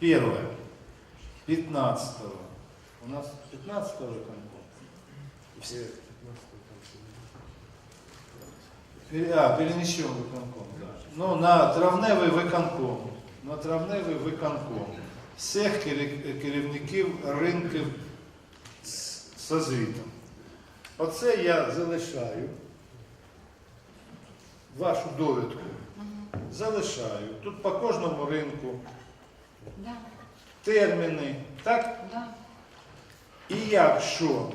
Первое. 15 -го. У нас 15 виконком. Пере- А, перенесем виконком. Да. Ну, на травневий виконком. На травневий виконком. Всіх керівників ринків з звітом. Оце я залишаю. Вашу довідку. Залишаю. Тут по кожному ринку Да, терміни, так? да. І якщо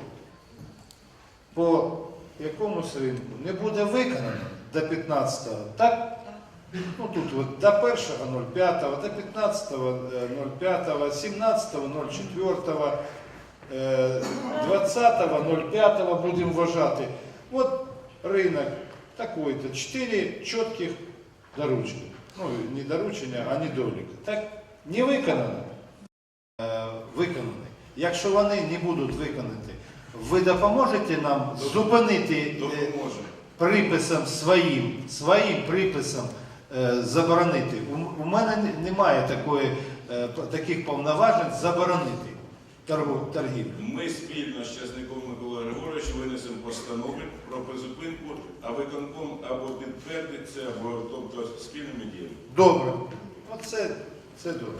по якомусь ринку не буде виконано до 15-го, так? Ну тут от до 1.05, до 15.05, 17.04, е, 20.05 будемо вважати. От ринок такой-то, 4 чітких доручення. Ну, не доручення, а недоліки. Так? Не виконано. Е, виконані. Якщо вони не будуть виконані, ви допоможете нам зупинити е, Допоможе. приписом своїм, своїм приписом е, заборонити. У, мене немає такої, таких повноважень заборонити торгівлю. Ми спільно з Часником Миколою Григоровичем винесемо постанови про призупинку, а виконком або підтвердиться, або тобто спільними діями. Добре. Оце це добре.